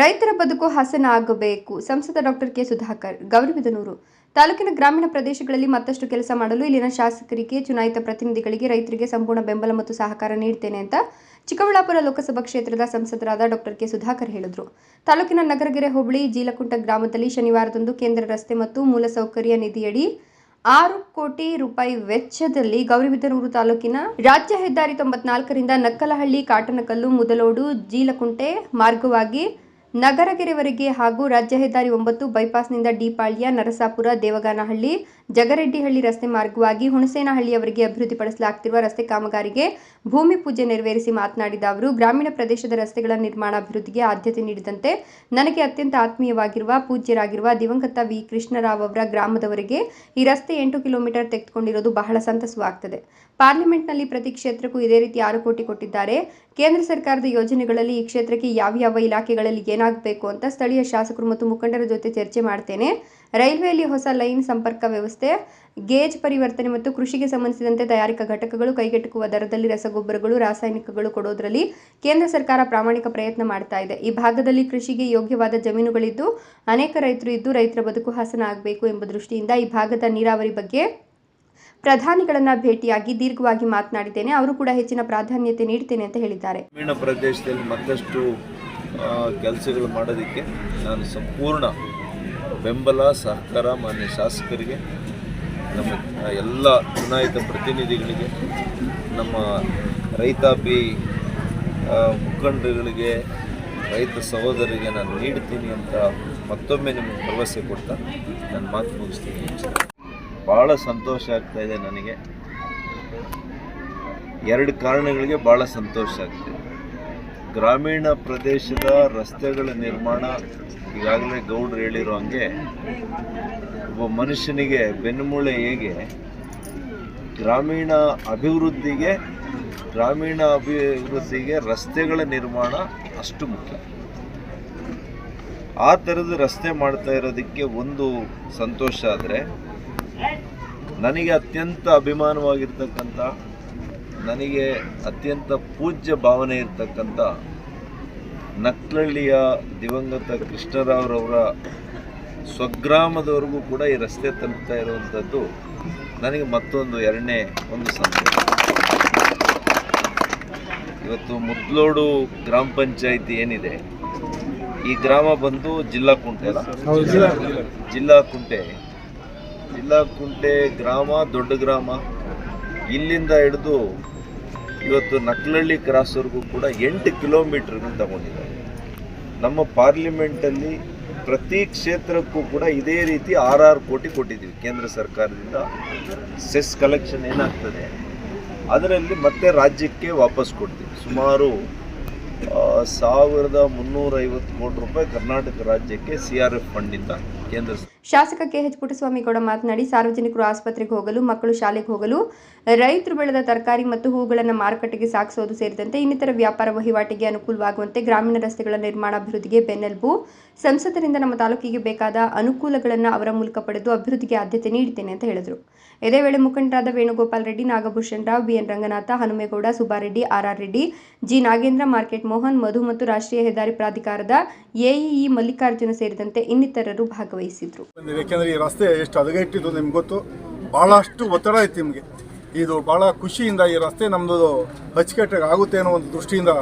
ರೈತರ ಬದುಕು ಹಸನಾಗಬೇಕು. ಸಂಸದ ಡಾಕ್ಟರ್ ಕೆ. ಸುಧಾಕರ್, ಗೌರಿಬಿದನೂರು. ತಾಲೂಕಿನ ಗ್ರಾಮೀಣ ಪ್ರದೇಶಗಳಲ್ಲಿ ಮತ್ತಷ್ಟು ಕೆಲಸ ಮಾಡಲು ಇಲ್ಲಿನ ಶಾಸಕರಿಗೆ, ಚುನಾಯಿತ ಪ್ರತಿನಿಧಿಗಳಿಗೆ ರೈತರಿಗೆ ಸಂಪೂರ್ಣ ಬೆಂಬಲ ಮತ್ತು ಸಹಕಾರ ನೀಡ್ತೇನೆ ಅಂತ ಚಿಕ್ಕಬಳ್ಳಾಪುರ ಲೋಕಸಭಾ ಕ್ಷೇತ್ರದ ಸಂಸದರಾದ ಡಾಕ್ಟರ್ ಕೆ. ಸುಧಾಕರ್ ಹೇಳಿದರು. ತಾಲೂಕಿನ ನಗರಗೆರೆ ಹೋಬಳಿ ಜೀಲಕುಂಟ ಗ್ರಾಮದಲ್ಲಿ ಶನಿವಾರದಂದು ಕೇಂದ್ರ ರಸ್ತೆ ಮತ್ತು ಮೂಲಸೌಕರ್ಯ ನಿಧಿಯಡಿ ಆರು ಕೋಟಿ ರೂಪಾಯಿ ವೆಚ್ಚದಲ್ಲಿ ಗೌರಿಬಿದನೂರು ತಾಲೂಕಿನ ರಾಜ್ಯ ಹೆದ್ದಾರಿ ತೊಂಬತ್ನಾಲ್ಕರಿಂದ ನಕ್ಕಲಹಳ್ಳಿ, ಕಾಟನಕಲ್ಲು, ಮುದಲೋಡು, ಜೀಲಕುಂಟೆ ಮಾರ್ಗವಾಗಿ ನಗರಗೆರೆವರೆಗೆ ಹಾಗೂ ರಾಜ್ಯ ಹೆದ್ದಾರಿ ಒಂಬತ್ತು ಬೈಪಾಸ್ನಿಂದ ಡಿಪಾಳ್ಯ, ನರಸಾಪುರ, ದೇವಗಾನಹಳ್ಳಿ, ಜಗರೆಡ್ಡಿಹಳ್ಳಿ ರಸ್ತೆ ಮಾರ್ಗವಾಗಿ ಹುಣಸೇನಹಳ್ಳಿಯವರೆಗೆ ಅಭಿವೃದ್ಧಿಪಡಿಸಲಾಗುತ್ತಿರುವ ರಸ್ತೆ ಕಾಮಗಾರಿಗೆ ಭೂಮಿ ಪೂಜೆ ನೆರವೇರಿಸಿ ಮಾತನಾಡಿದ ಅವರು, ಗ್ರಾಮೀಣ ಪ್ರದೇಶದ ರಸ್ತೆಗಳ ನಿರ್ಮಾಣ ಅಭಿವೃದ್ಧಿಗೆ ಆದ್ಯತೆ ನೀಡಿದಂತೆ ನನಗೆ ಅತ್ಯಂತ ಆತ್ಮೀಯವಾಗಿರುವ ಪೂಜ್ಯರಾಗಿರುವ ದಿವಂಗತ ವಿ. ಕೃಷ್ಣರಾವ್ ಅವರ ಗ್ರಾಮದವರೆಗೆ ಈ ರಸ್ತೆ ಎಂಟು ಕಿಲೋಮೀಟರ್ ತೆಗೆದುಕೊಂಡಿರುವುದು ಬಹಳ ಸಂತಸವಾಗ್ತದೆ. ಪಾರ್ಲಿಮೆಂಟ್ನಲ್ಲಿ ಪ್ರತಿ ಕ್ಷೇತ್ರಕ್ಕೂ ಇದೇ ರೀತಿ ಆರು ಕೋಟಿ ಕೊಟ್ಟಿದ್ದಾರೆ. ಕೇಂದ್ರ ಸರ್ಕಾರದ ಯೋಜನೆಗಳಲ್ಲಿ ಈ ಕ್ಷೇತ್ರಕ್ಕೆ ಯಾವ ಯಾವ ಇಲಾಖೆಗಳಲ್ಲಿ ಏನಾಗಬೇಕು ಅಂತ ಸ್ಥಳೀಯ ಶಾಸಕರು ಮತ್ತು ಮುಖಂಡರ ಜೊತೆ ಚರ್ಚೆ ಮಾಡ್ತೇನೆ. ರೈಲ್ವೆಯಲ್ಲಿ ಹೊಸ ಲೈನ್ ಸಂಪರ್ಕ ವ್ಯವಸ್ಥೆ, ಗೇಜ್ ಪರಿವರ್ತನೆ ಮತ್ತು ಕೃಷಿಗೆ ಸಂಬಂಧಿಸಿದಂತೆ ತಯಾರಿಕಾ ಘಟಕಗಳು ಕೈಗೆಟುಕುವ ದರದಲ್ಲಿ ರಸಗೊಬ್ಬರಗಳು, ರಾಸಾಯನಿಕಗಳು ಕೊಡೋದರಲ್ಲಿ ಕೇಂದ್ರ ಸರ್ಕಾರ ಪ್ರಾಮಾಣಿಕ ಪ್ರಯತ್ನ ಮಾಡ್ತಾ ಇದೆ. ಈ ಭಾಗದಲ್ಲಿ ಕೃಷಿಗೆ ಯೋಗ್ಯವಾದ ಜಮೀನುಗಳಿದ್ದು, ಅನೇಕ ರೈತರು ಇದ್ದು ರೈತರ ಬದುಕು ಹಸನ ಆಗಬೇಕು ಎಂಬ ದೃಷ್ಟಿಯಿಂದ ಈ ಭಾಗದ ನೀರಾವರಿ ಬಗ್ಗೆ ಪ್ರಧಾನಿಗಳನ್ನ ಭೇಟಿಯಾಗಿ ದೀರ್ಘವಾಗಿ ಮಾತನಾಡಿದ್ದೇನೆ. ಅವರು ಕೂಡ ಹೆಚ್ಚಿನ ಪ್ರಾಧಾನ್ಯತೆ ನೀಡ್ತೇನೆ ಅಂತ ಹೇಳಿದ್ದಾರೆ. ಗ್ರಾಮೀಣ ಪ್ರದೇಶದಲ್ಲಿ ಮತ್ತಷ್ಟು ಕೆಲಸಗಳು ಮಾಡೋದಕ್ಕೆ ನಾನು ಸಂಪೂರ್ಣ ಬೆಂಬಲ, ಸಹಕಾರ ಮಾನ್ಯ ಶಾಸಕರಿಗೆ, ನಮ್ಮ ಎಲ್ಲ ಚುನಾಯಿತ ಪ್ರತಿನಿಧಿಗಳಿಗೆ, ನಮ್ಮ ರೈತಾಪಿ ಮುಖಂಡರುಗಳಿಗೆ, ರೈತ ಸಹೋದರಿಗೆ ನಾನು ನೀಡ್ತೀನಿ ಅಂತ ಮತ್ತೊಮ್ಮೆ ನಿಮಗೆ ಭರವಸೆ ಕೊಡ್ತಾ ನಾನು ಮಾತು ಮುಗಿಸ್ತೀನಿ. ಭಾಳ ಸಂತೋಷ ಆಗ್ತಾ ಇದೆ ನನಗೆ. ಎರಡು ಕಾರಣಗಳಿಗೆ ಭಾಳ ಸಂತೋಷ ಆಗ್ತಿದೆ. ಗ್ರಾಮೀಣ ಪ್ರದೇಶದ ರಸ್ತೆಗಳ ನಿರ್ಮಾಣ ಈಗಾಗಲೇ ಗೌಡ್ರು ಹೇಳಿರೋ ಹಂಗೆ ಒಬ್ಬ ಮನುಷ್ಯನಿಗೆ ಬೆನ್ನುಮೂಳೆ ಹೇಗೆ ಗ್ರಾಮೀಣ ಅಭಿವೃದ್ಧಿಗೆ ಗ್ರಾಮೀಣ ಅಭಿವೃದ್ಧಿಗೆ ರಸ್ತೆಗಳ ನಿರ್ಮಾಣ ಅಷ್ಟು ಮುಖ್ಯ. ಆ ಥರದ ರಸ್ತೆ ಮಾಡ್ತಾ ಇರೋದಕ್ಕೆ ಒಂದು ಸಂತೋಷ ಆದರೆ ನನಗೆ ಅತ್ಯಂತ ಅಭಿಮಾನವಾಗಿರ್ತಕ್ಕಂಥ ನನಗೆ ಅತ್ಯಂತ ಪೂಜ್ಯ ಭಾವನೆ ಇರ್ತಕ್ಕಂಥ ನಕ್ಲಳ್ಳಿಯ ದಿವಂಗತ ಕೃಷ್ಣರಾವ್ರವರ ಸ್ವಗ್ರಾಮದವರೆಗೂ ಕೂಡ ಈ ರಸ್ತೆ ತಲುಪ್ತಾ ಇರುವಂಥದ್ದು ನನಗೆ ಮತ್ತೊಂದು ಎರಡನೇ ಒಂದು ಸಂತೋಷ ಇವತ್ತು ಮುದ್ಲೋಡು ಗ್ರಾಮ ಪಂಚಾಯಿತಿ ಏನಿದೆ? ಈ ಗ್ರಾಮ ಬಂದು ಜಿಲ್ಲಾ ಕುಂಟೆ ಜಿಲ್ಲಾ ಕುಂಟೆ. ಜಿಲ್ಲಾ ಕುಂಟೆ ಗ್ರಾಮ, ದೊಡ್ಡ ಗ್ರಾಮ, ಇಲ್ಲಿಂದ ಹಿಡಿದು ಇವತ್ತು ನಕ್ಲಳ್ಳಿ ಕ್ರಾಸ್ವರೆಗೂ ಕೂಡ ಎಂಟು ಕಿಲೋಮೀಟರ್ ತಗೊಂಡಿದ್ದಾರೆ. ನಮ್ಮ ಪಾರ್ಲಿಮೆಂಟಲ್ಲಿ ಪ್ರತಿ ಕ್ಷೇತ್ರಕ್ಕೂ ಕೂಡ ಇದೇ ರೀತಿ ಆರಾರು ಕೋಟಿ ಕೊಟ್ಟಿದ್ದೀವಿ ಕೇಂದ್ರ ಸರ್ಕಾರದಿಂದ. ಸೆಸ್ ಕಲೆಕ್ಷನ್ ಏನಾಗ್ತದೆ, ಅದರಲ್ಲಿ ಮತ್ತೆ ರಾಜ್ಯಕ್ಕೆ ವಾಪಸ್ ಕೊಡ್ತೀವಿ. ಸುಮಾರು ಆ, ಮುನ್ನೂರ ಐವತ್ತು ಕೋಟಿ ರೂಪಾಯಿ ಕರ್ನಾಟಕ ರಾಜ್ಯಕ್ಕೆ ಸಿಆರ್ಎಫ್ ಫಂಡ್ ಫಂಡಿಂದ ಕೇಂದ್ರ ಶಾಸಕ ಕೆ ಎಚ್ ಪುಟ್ಟಸ್ವಾಮಿಗೌಡ ಮಾತನಾಡಿ ಸಾರ್ವಜನಿಕರು ಆಸ್ಪತ್ರೆಗೆ ಹೋಗಲು ಮಕ್ಕಳು ಶಾಲೆಗೆ ಹೋಗಲು ರೈತರು ಬೆಳೆದ ತರಕಾರಿ ಮತ್ತು ಹೂಗಳನ್ನು ಮಾರುಕಟ್ಟೆಗೆ ಸಾಗಿಸೋದು ಸೇರಿದಂತೆ ಇನ್ನಿತರ ವ್ಯಾಪಾರ ವಹಿವಾಟಿಗೆ ಅನುಕೂಲವಾಗುವಂತೆ ಗ್ರಾಮೀಣ ರಸ್ತೆಗಳ ನಿರ್ಮಾಣ ಅಭಿವೃದ್ಧಿಗೆ ಬೆನ್ನೆಲುಬು ಸಂಸದರಿಂದ ನಮ್ಮ ತಾಲೂಕಿಗೆ ಬೇಕಾದ ಅನುಕೂಲಗಳನ್ನು ಅವರ ಮೂಲಕ ಪಡೆದು ಅಭಿವೃದ್ಧಿಗೆ ಆದ್ಯತೆ ನೀಡುತ್ತೇನೆ ಅಂತ ಹೇಳಿದರು. ಇದೇ ವೇಳೆ ಮುಖಂಡರಾದ Venugopal Reddy Nagabhushan Rao B N Ranganatha Hanumegowda Subbareddy R R Reddy G Nagendra market Mohan, Madhu ಮತ್ತು ರಾಷ್ಟ್ರೀಯ ಹೆದ್ದಾರಿ ಪ್ರಾಧಿಕಾರದ ಎಇಇ ಮಲ್ಲಿಕಾರ್ಜುನ ಸೇರಿದಂತೆ ಇನ್ನಿತರರು ಭಾಗವಹಿಸಿದ್ರು. ಯಾಕೆಂದ್ರೆ ಈ ರಸ್ತೆ ಎಷ್ಟು ಹದಗೆಟ್ಟಿದ್ದು ನಿಮ್ಗೆ ಗೊತ್ತು. ಬಹಳಷ್ಟು ಒತ್ತಡ ಐತಿ ನಿಮಗೆ. ಇದು ಭಾಳ ಖುಷಿಯಿಂದ ಈ ರಸ್ತೆ ನಮ್ಮದು ಅಚ್ಚುಕಟ್ಟಾಗಿ ಆಗುತ್ತೆ ಅನ್ನೋ ಒಂದು ದೃಷ್ಟಿಯಿಂದ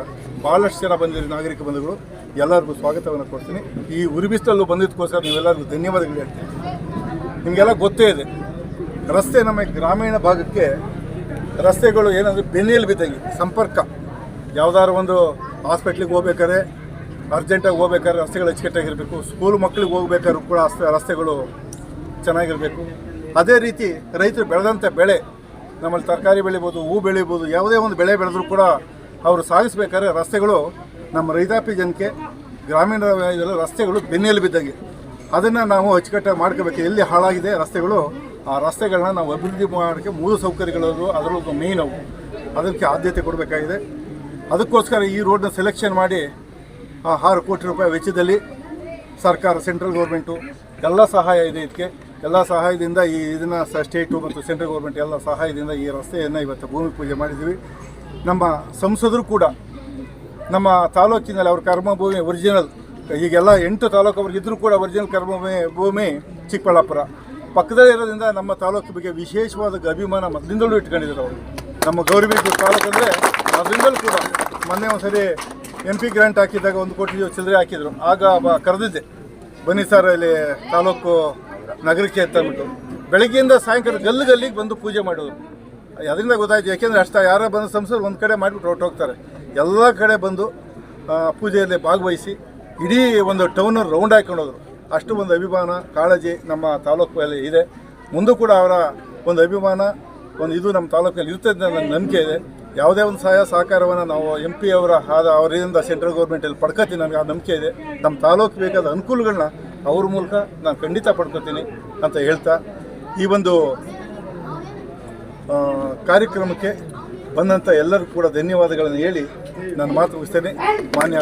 ಭಾಳಷ್ಟು ಜನ ಬಂದಿರಿ ನಾಗರಿಕ ಬಂಧುಗಳು. ಎಲ್ಲರಿಗೂ ಸ್ವಾಗತವನ್ನು ಕೊಡ್ತೀನಿ. ಈ ಉರಿಬಿಸ್ತಲ್ಲೂ ಬಂದಿದ್ದಕ್ಕೋಸ್ಕರ ನೀವೆಲ್ಲರಿಗೂ ಧನ್ಯವಾದಗಳು ಹೇಳ್ತೀನಿ. ನಿಮಗೆಲ್ಲ ಗೊತ್ತೇ ಇದೆ. ರಸ್ತೆ ನಮ್ಮ ಗ್ರಾಮೀಣ ಭಾಗಕ್ಕೆ ರಸ್ತೆಗಳು ಏನಂದರೆ ಬೆನ್ನೆಲು ಬಿದ್ದಂಗೆ ಸಂಪರ್ಕ. ಯಾವುದಾದ್ರು ಒಂದು ಹಾಸ್ಪಿಟ್ಲಿಗೆ ಹೋಗ್ಬೇಕಾದ್ರೆ ಅರ್ಜೆಂಟಾಗಿ ಹೋಗ್ಬೇಕಾದ್ರೆ ರಸ್ತೆಗಳು ಅಚ್ಚುಕಟ್ಟಾಗಿರಬೇಕು ಸ್ಕೂಲ್ ಮಕ್ಕಳಿಗೆ ಹೋಗ್ಬೇಕಾದ್ರೂ ಕೂಡ ರಸ್ತೆ, ರಸ್ತೆಗಳು ಚೆನ್ನಾಗಿರಬೇಕು. ಅದೇ ರೀತಿ ರೈತರು ಬೆಳೆದಂಥ ಬೆಳೆ, ನಮ್ಮಲ್ಲಿ ತರಕಾರಿ ಬೆಳಿಬೋದು, ಹೂ ಬೆಳಿಬೋದು, ಯಾವುದೇ ಒಂದು ಬೆಳೆ ಬೆಳೆದ್ರೂ ಕೂಡ ಅವರು ಸಾಗಿಸ್ಬೇಕಾದ್ರೆ ರಸ್ತೆಗಳು ನಮ್ಮ ರೈತಾಪಿ ಜನಕ್ಕೆ, ಗ್ರಾಮೀಣ ಇದೆಲ್ಲ ರಸ್ತೆಗಳು ಬೆನ್ನೆಲು ಬಿದ್ದಂಗೆ ಅದನ್ನು ನಾವು ಅಚ್ಚುಕಟ್ಟಾಗಿ ಮಾಡ್ಕೋಬೇಕು. ಎಲ್ಲಿ ಹಾಳಾಗಿದೆ ರಸ್ತೆಗಳು, ಆ ರಸ್ತೆಗಳನ್ನ ನಾವು ಅಭಿವೃದ್ಧಿ ಮಾಡೋಕ್ಕೆ ಮೂಲ ಸೌಕರ್ಯಗಳು ಅದರಲ್ಲೂ ಮೇಯ್ನ್ ಅವು. ಅದಕ್ಕೆ ಆದ್ಯತೆ ಕೊಡಬೇಕಾಗಿದೆ. ಅದಕ್ಕೋಸ್ಕರ ಈ ರೋಡ್ನ ಸೆಲೆಕ್ಷನ್ ಮಾಡಿ ಆರು ಕೋಟಿ ರೂಪಾಯಿ ವೆಚ್ಚದಲ್ಲಿ ಸರ್ಕಾರ ಸೆಂಟ್ರಲ್ ಗೌರ್ಮೆಂಟು ಎಲ್ಲ ಸಹಾಯ ಇದೆ ಇದಕ್ಕೆ. ಎಲ್ಲ ಸಹಾಯದಿಂದ ಈ ಇದನ್ನು ಸ್ಟೇಟು ಮತ್ತು ಸೆಂಟ್ರಲ್ ಗೌರ್ಮೆಂಟ್ ಎಲ್ಲ ಸಹಾಯದಿಂದ ಈ ರಸ್ತೆಯನ್ನು ಇವತ್ತು ಭೂಮಿ ಪೂಜೆ ಮಾಡಿದ್ದೀವಿ. ನಮ್ಮ ಸಂಸದರು ಕೂಡ ನಮ್ಮ ತಾಲೂಕಿನಲ್ಲಿ ಅವ್ರ ಕರ್ಮಭೂಮಿ ಒರಿಜಿನಲ್ ಈಗೆಲ್ಲ ಎಂಟು ತಾಲೂಕು ಇದ್ದರೂ ಕೂಡ ಒರಿಜಿನಲ್ ಕರ್ಮಭೂಮಿ, ಭೂಮಿ ಚಿಕ್ಕಬಳ್ಳಾಪುರ. ಪಕ್ಕದಲ್ಲೇ ಇರೋದ್ರಿಂದ ನಮ್ಮ ತಾಲೂಕು ಬಗ್ಗೆ ವಿಶೇಷವಾದ ಅಭಿಮಾನ ಮೊದಲಿಂದಲೂ ಇಟ್ಕೊಂಡಿದ್ದಾರೆ ಅವರು. ನಮ್ಮ ಗೌರ್ಮೆಂಟ್ ತಾಲೂಕು ಅದರಿಂದಲೂ ಕೂಡ ಮೊನ್ನೆ ಒಂದ್ಸರಿ ಎಂ ಪಿ ಗ್ರಾಂಟ್ ಹಾಕಿದಾಗ ಒಂದು ಕೋಟಿ ಚಿಲ್ಲರೆ ಹಾಕಿದ್ರು. ಆಗ ಕರೆದಿದ್ದೆ. ಬನ್ನಿ ಸರ್ ಇಲ್ಲಿ ತಾಲೂಕು ನಗರಕ್ಕೆ ಅಂತ ಅಂದ್ಬಿಟ್ಟು. ಬೆಳಗ್ಗೆಯಿಂದ ಸಾಯಂಕಾಲ ಗಲ್ಲು ಗಲ್ಲಿಗೆ ಬಂದು ಪೂಜೆ ಮಾಡೋದು. ಅದರಿಂದ ಗೊತ್ತಾಯ್ತು, ಯಾಕೆಂದರೆ ಅಷ್ಟ ಯಾರೋ ಬಂದು ಸಂಸ್ಥೆ ಒಂದು ಕಡೆ ಮಾಡಿಬಿಟ್ಟು ಹೊರಟೋಗ್ತಾರೆ ಎಲ್ಲ ಕಡೆ ಬಂದು ಪೂಜೆಯಲ್ಲಿ ಭಾಗವಹಿಸಿ ಇಡೀ ಒಂದು ಟೌನ್ ರೌಂಡ್ ಹಾಕೊಂಡೋದ್ರು. ಅಷ್ಟು ಒಂದು ಅಭಿಮಾನ, ಕಾಳಜಿ ನಮ್ಮ ತಾಲೂಕಲ್ಲಿ ಇದೆ. ಮುಂದೂ ಕೂಡ ಅವರ ಒಂದು ಅಭಿಮಾನ, ಒಂದು ಇದು ನಮ್ಮ ತಾಲೂಕಲ್ಲಿ ಇರ್ತದೆ ನನ್ನ ನಂಬಿಕೆ ಇದೆ. ಯಾವುದೇ ಒಂದು ಸಹಾಯ ಸಹಕಾರವನ್ನು ನಾವು ಎಂ ಪಿ ಅವರ ಆದ ಅವರಿಂದ ಸೆಂಟ್ರಲ್ ಗೌರ್ಮೆಂಟಲ್ಲಿ ಪಡ್ಕೋತೀನಿ, ನನಗೆ ಆ ನಂಬಿಕೆ ಇದೆ. ನಮ್ಮ ತಾಲೂಕು ಬೇಕಾದ ಅನುಕೂಲಗಳನ್ನ ಅವ್ರ ಮೂಲಕ ನಾನು ಖಂಡಿತ ಪಡ್ಕೋತೀನಿ ಅಂತ ಹೇಳ್ತಾ, ಈ ಒಂದು ಕಾರ್ಯಕ್ರಮಕ್ಕೆ ಬಂದಂಥ ಎಲ್ಲರಿಗೂ ಕೂಡ ಧನ್ಯವಾದಗಳನ್ನು ಹೇಳಿ ನಾನು ಮಾತು ಮುಗಿಸ್ತೇನೆ. ಮಾನ್ಯ